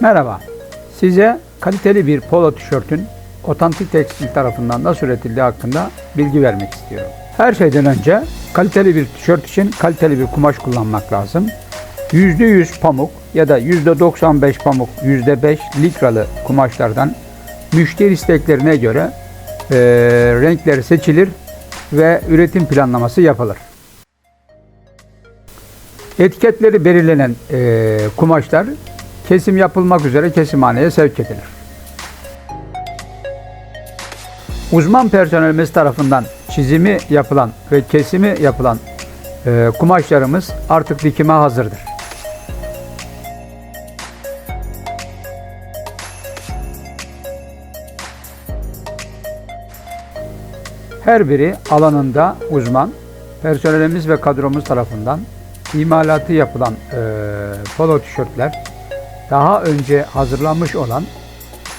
Merhaba. Size kaliteli bir polo tişörtün otantik tekstil tarafından nasıl üretildiği hakkında bilgi vermek istiyorum. Her şeyden önce kaliteli bir tişört için kaliteli bir kumaş kullanmak lazım. %100 pamuk ya da %95 pamuk, %5 likralı kumaşlardan müşteri isteklerine göre eee, renkleri seçilir ve üretim planlaması yapılır. Etiketleri belirlenen eee, kumaşlar kesim yapılmak üzere kesimhaneye sevk edilir. Uzman personelimiz tarafından çizimi yapılan ve kesimi yapılan eee, kumaşlarımız artık dikime hazırdır. Her biri alanında uzman, personelimiz ve kadromuz tarafından imalatı yapılan eee polo tişörtler daha önce hazırlanmış olan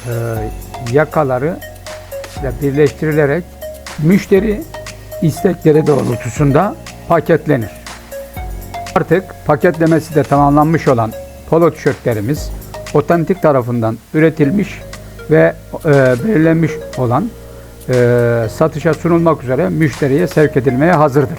eee, yakaları ile birleştirilerek müşteri istekleri doğrultusunda paketlenir. Artık paketlemesi de tamamlanmış olan polo tişörtlerimiz otantik tarafından üretilmiş ve e, belirlenmiş olan e, satışa sunulmak üzere müşteriye sevk edilmeye hazırdır.